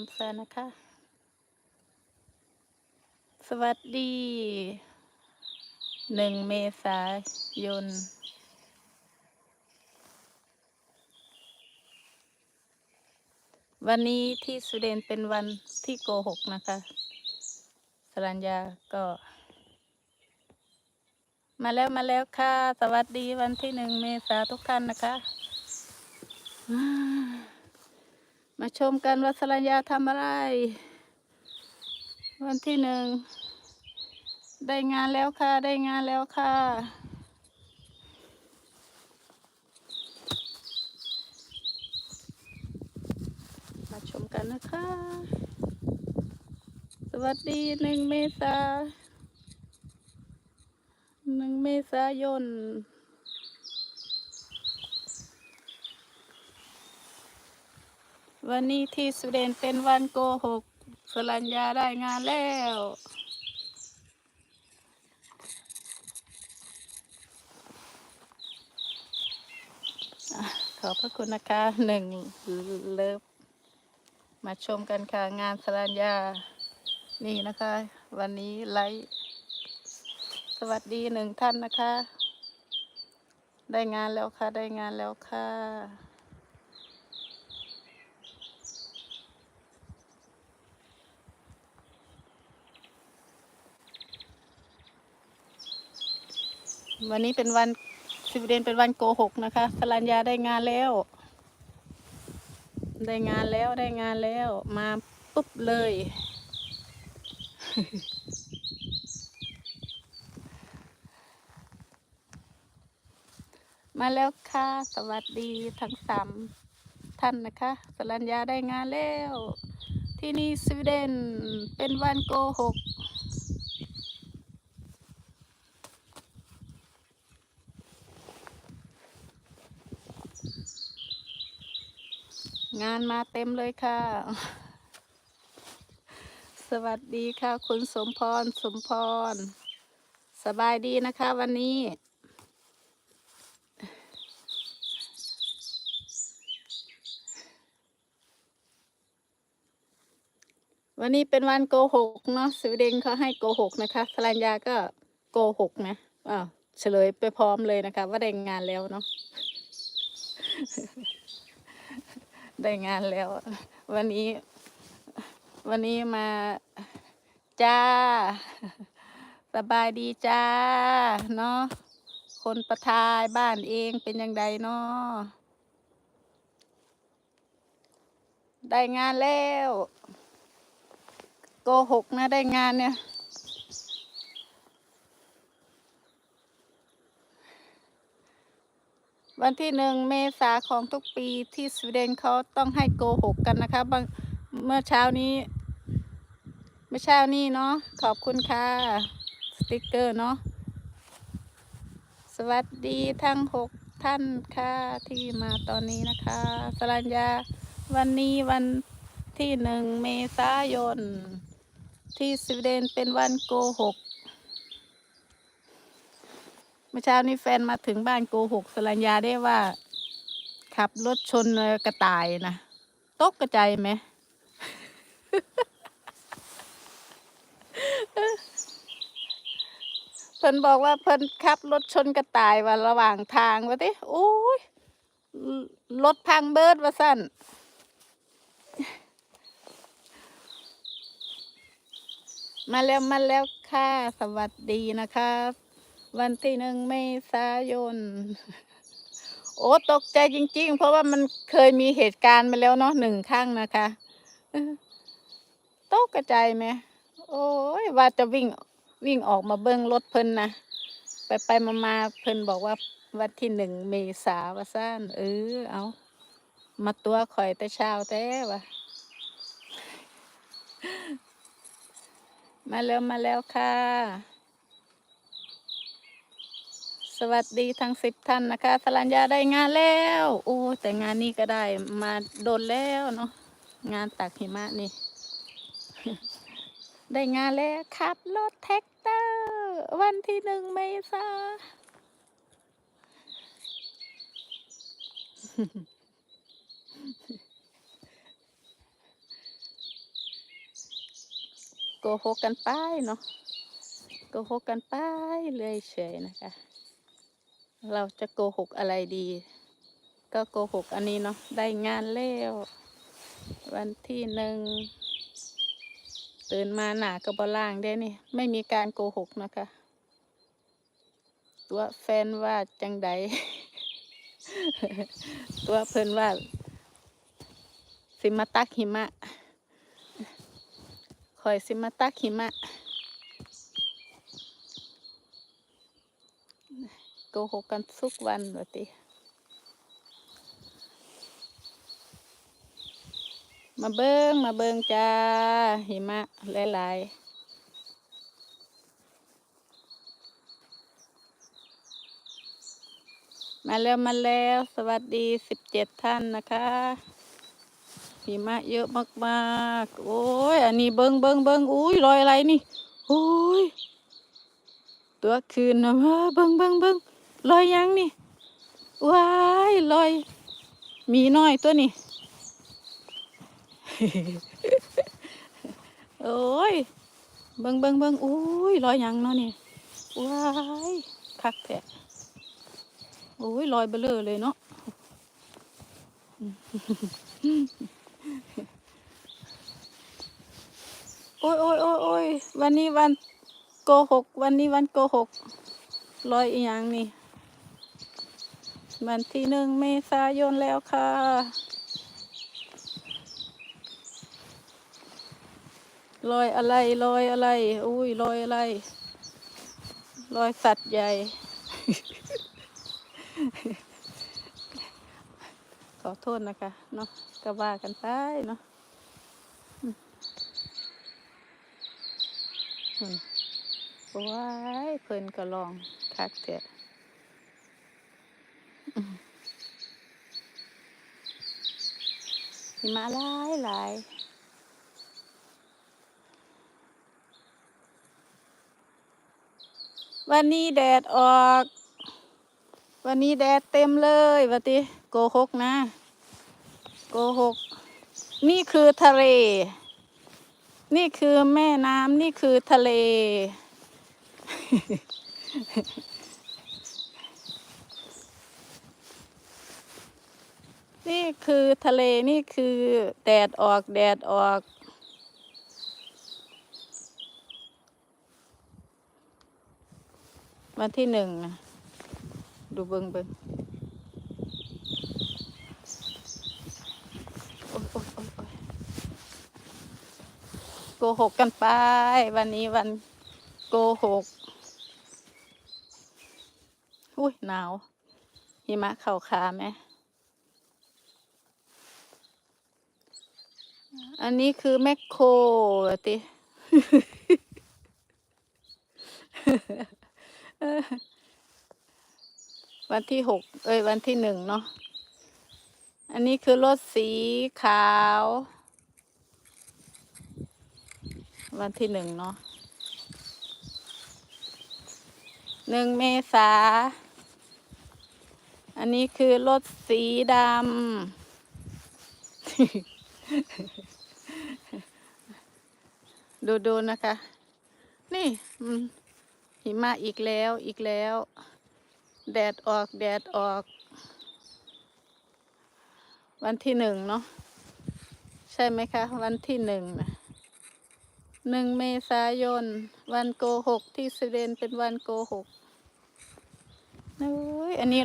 มป์แฟนนะคะ สวัสดีหนึ่งเมษายนวันนี้ที่สวีเดนเป็นวันที่โกหกนะคะ สรัญญาก็ มาแล้วมาแล้วค่ะ สวัสดีวันที่หนึ่งเมษาทุกท่านนะคะอ่า มาชมกันว่าสรัญญาทำอะไร วันที่หนึ่ง ได้งานแล้วค่ะ ได้งานแล้วค่ะ มาชมกันนะคะ สวัสดีหนึ่งเมษาหนึ่งเมษายน วันนี้ที่สวีเดนเป็นวันโกหกสรัญญาได้งานแล้ว ขอบพระคุณนะคะหนึ่งเลิฟมาชมกันค่ะ งานสรัญญา นี่นะคะ วันนี้ไลฟ์สวัสดีหนึ่งท่านนะคะ ได้งานแล้วค่ะ ได้งานแล้วค่ะ วันนี้เป็นวันสวีเดนเป็นวันโกหกนะคะสรัญญาได้งานแล้ว ได้งานแล้วได้งานแล้ว มาปุ๊บเลย มาแล้วค่ะ สวัสดีทั้งสามท่านนะคะสรัญญาได้งานแล้ว ที่นี่สวีเดนเป็นวันโกหก งานมาเต็มเลยค่ะ สวัสดีค่ะ คุณสมพร สมพร สบายดีนะคะวันนี้ วันนี้เป็นวันโกหกเนาะสวีเดนเขาให้โกหกนะคะสรัญญาก็โกหกนะอ้าวเฉลยไปพร้อมเลยนะคะ ว่าได้งานแล้วเนาะ ได้งานแล้ว วันนี้ วันนี้มาจ้า สบายดีจ้า เนาะคนประทายบ้านเองเป็นยังไงเนาะได้งานแล้ว โกหกนะได้งานเนี่ย วันที่หนึ่งเมษาของทุกปีที่สวีเดนเขาต้องให้โกหกกันนะคะบางเมื่อเช้านี้ เมื่อเช้านี้เนาะขอบคุณค่ะ สติกเกอร์เนาะสวัสดีทั้งหกท่านค่ะที่มาตอนนี้นะคะสรัญญาวันนี้วันที่หนึ่งเมษายน ที่สวีเดนเป็นวันโกหก มื่อเช้านี้แฟนมาถึงบ้านโกหกสรัญญาได้ว่า ขับรถชนกระต่ายนะตกกระจายไหมเพิ่นบอกว่าเพิ่นขับรถชนกระต่ายว่าระหว่างทางว่าติโอ้ยรถพังเบิดว่าสั่นมาแล้วมาแล้วค่ะ สวัสดีนะคะ วันที่หนึ่งเมษายน โอ้ตกใจจริง ๆ เพราะว่ามันเคยมีเหตุการณ์มาแล้วเนาะหนึ่งครั้งนะคะตกกระจายไหมโอ้ยว่าจะวิ่งวิ่งออกมาเบิ้งรถเพิ่นนะไปไปมามาเพิ่นบอกว่าวันที่หนึ่งเมษาว่าซ่านเออเอามาตัวข่อยแต่เช้าแต่วะมาแล้วมาแล้วค่ะ สวัสดีทั้งสิบท่านนะคะสรัญญาได้งานแล้ว โอ้แต่งานนี้ก็ได้มาโดนแล้วเนาะงานตักหิมะนี่ ได้งานแล้วขับรถแท็กเตอร์ วันที่หนึ่งเมษาโกหกกันไปเนาะโกหกกันไปเลยเฉยนะคะ เราจะโกหกอะไรดี ก็โกหกอันนี้เนาะได้งานแล้ววันที่หนึ่งตื่นมาหนากระบล่างได้นี่ ไม่มีการโกหกนะคะ ตัวแฟนว่าจังใดตัวเพิ่นว่า สิมาตักหิมะคอยสิมาตักหิมะ โกหกกันทุกวันวะติมาเบิงมาเบิงจ้า หิมะหลายๆมาแล้วมาแล้วสวัสดีสิบเจ็ดท่านนะคะหิมะเยอะมากๆ โอ้ยอันนี้เบิงเบิงเบิงอุ้ยรอยอะไรนี่ โอ้ย ตัวคืนนะมาเบิงเบิงเบิง รอยยังนี่ว้ายรอย มีน้อยตัวนี่โอ้ย เบิงเบิงเบิงอุ้ยรอยยังเนาะนี่ว้ายคักแท้โอ้ยรอยเบลอเลยเนาะโอ้ยโอ้ยโอ้ยโอ้ยวันนี้วันโกหก วันนี้วันโกหกรอยอีหยังนี่ วันที่หนึ่งเมษายนแล้วค่ะรอยอะไรรอยอะไร อุ้ยรอยอะไรรอยสัตว์ใหญ่ ขอโทษนะคะเนาะก็ว่ากันไปเนาะว้ายเพิ่นก็ลองคักแท้อื หิมาหลายหลายวันนี้แดดออก วันนี้แดดเต็มเลยวัติโกหกนะ โกหก นี่คือทะเล นี่คือแม่น้ำนี่คือทะเล นี่คือทะเลนี่คือแดดออกแดดออก วันที่หนึ่งนะดูเบิงเบิงโอ๊ยโอ๊ยโอ๊ยโอ๊ยโกหกกันไป วันนี้วันโกหก อุ้ยหนาวหิมะเข่าขาไหม อันนี้คือแมคโครติวันที่หกเอ้ย วันที่หนึ่งเนาะ อันนี้คือรถสีขาว วันที่หนึ่งเนาะหนึ่งเมษา อันนี้คือรถสีดำ ดูดูนะคะ นี่หิมะอีกแล้วอีกแล้ว แดดออกแดดออก วันที่หนึ่งเนาะใช่ไหมคะ วันที่หนึ่งนะหนึ่งเมษายน วันโกหกที่สเดนเป็นวันโกหกเอ้ยอันนี้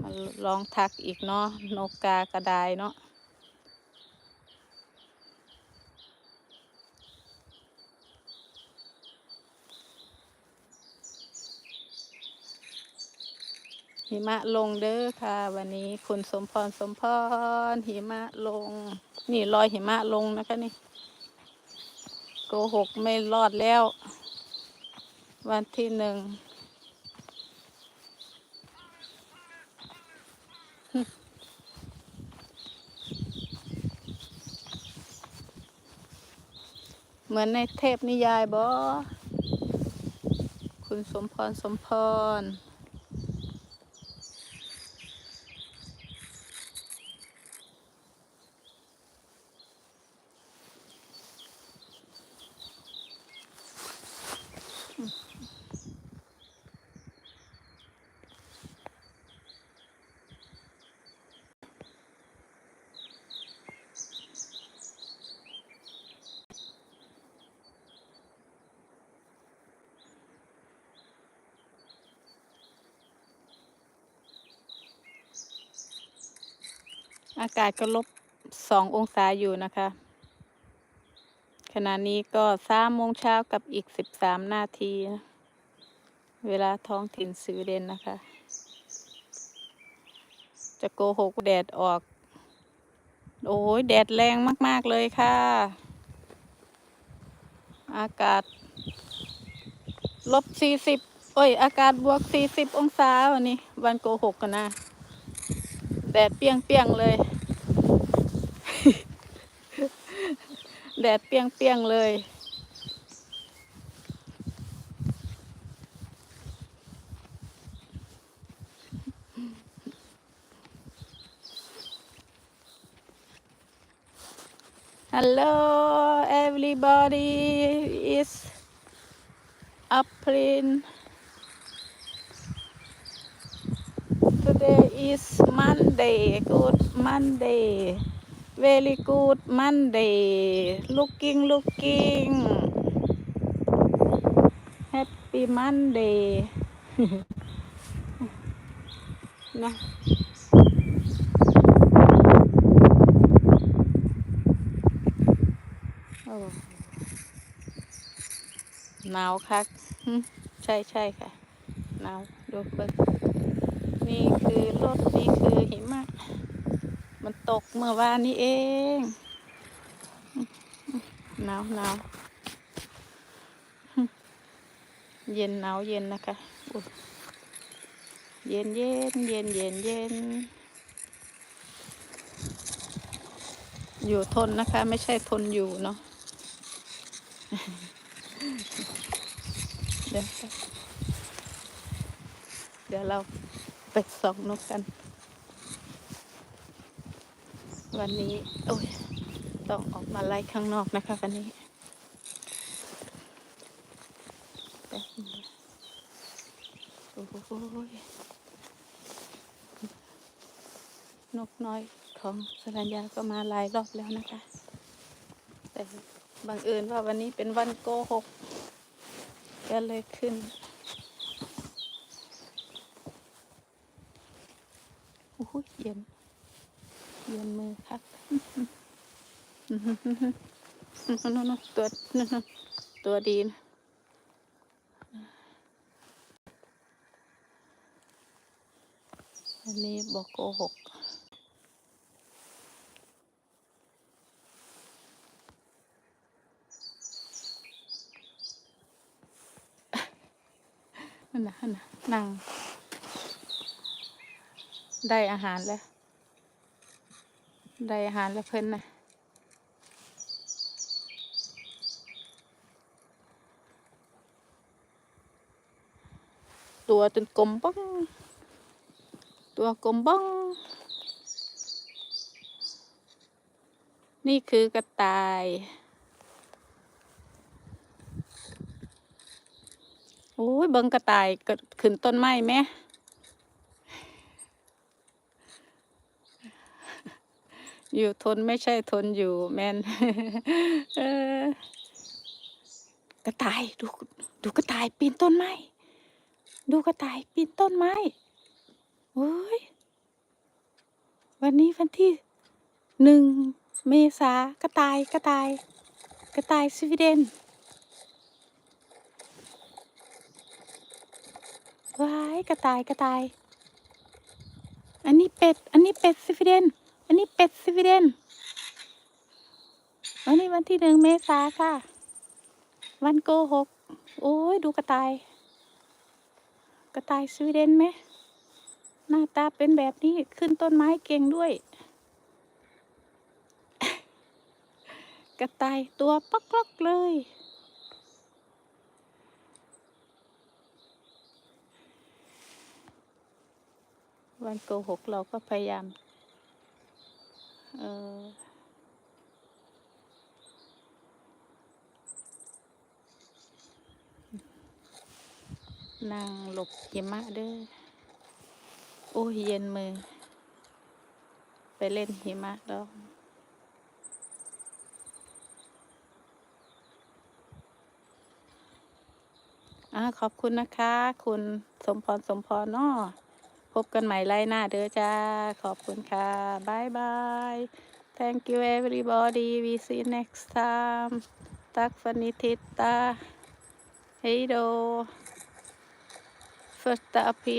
มาลองทักอีกเนาะนกกากระไดเนาะ หิมะลงเด้อค่ะ วันนี้คุณสมพรสมพรหิมะลง นี่รอยหิมะลงนะคะนี่โกหกไม่รอดแล้ว วันที่หนึ่งเหมือนในเทพนิยายบอคุณสมพรสมพร อากาศก็ลบสององศาอยู่นะคะ ขณะนี้ก็สามโมงเช้ากับอีกสิบสามนาที เวลาท้องถิ่นสวีเดนนะคะ จะโกหกแดดออก โอ้ยแดดแรงมากๆเลยค่ะ อากาศลบสี่สิบโอ้ย อากาศบวกสี่สิบองศาวันนี้ วันโกหกกันนะ ดดเปรี้ยงเลย แดดเปรี้ยงเลย Hello, everybody is April. Today is Monday. Monday Good Monday. Very good Monday. Looking, looking. Happy Monday. นะหนาวคักใช่ใช่ค่ะหนาวดูเบิ้ง นี่คือรถนี่คือหิมะ มันตกเมื่อวานนี้เองหนาวหนาวเย็นหนาวเย็นนะคะเย็นเย็นเย็นเย็นเย็นอยู่ทนนะคะ ไม่ใช่ทนอยู่เนาะเดี๋ยวเดี๋ยวเรา ส่องนกกัน วันนี้ โอ้ย ต้องออกมาไล่ข้างนอกนะคะวันนี้แป๊บนึงนะโอ้ยนกน้อยของสรัญญาก็มาหลายรอบแล้วนะคะ แต่บังเอิญว่าวันนี้เป็นวันโกหกก็เลยขึ้น โอ้โห เย็น เย็นมือครับนู่นๆตัวนู่นๆตัวดีนะอันนี้บอกโกหกนั่นนะนั่นนะนั่ง ได้อาหารแล้ว ได้อาหารแล้วเพิ่นนะตัวจนกลมบ้องตัวกลมบ้อง นี่คือกระต่าย โอ้ยเบิงกระต่ายก็ขึ้นต้นไม้ไหม อยู่ทนไม่ใช่ทนอยู่แมนกระต่ายดูดูกระต่ายปีนต้นไม้ดูกระต่ายปีนต้นไม้โอ้ยวันนี้วันที่หนึ่งเมษากระต่ายกระต่าย กระต่ายสวีเดนว้ายกระต่ายกระต่าย อันนี้เป็ด อันนี้เป็ดสวีเดน อันนี้เป็ดสวีเดน วันนี้วันที่หนึ่งเมษาค่ะ วันโกหก โอ้ยดูกระต่าย กระต่ายสวีเดนไหม หน้าตาเป็นแบบนี้ขึ้นต้นไม้เก่งด้วย กระต่ายตัวปักลอกเลย วันโกหกเราก็พยายาม เออนั่งหลบหิมะเด้อ โอ้ยเย็นมือ ไปเล่นหิมะแล้วอ่าขอบคุณนะคะ คุณสมพร สมพรเนาะ บกันใหม่ไล่หน้าเด้อจ้า ขอบคุณค่ะบายบาย thank you everybody we see next time ตักฟันิทิตาเฮโด first up in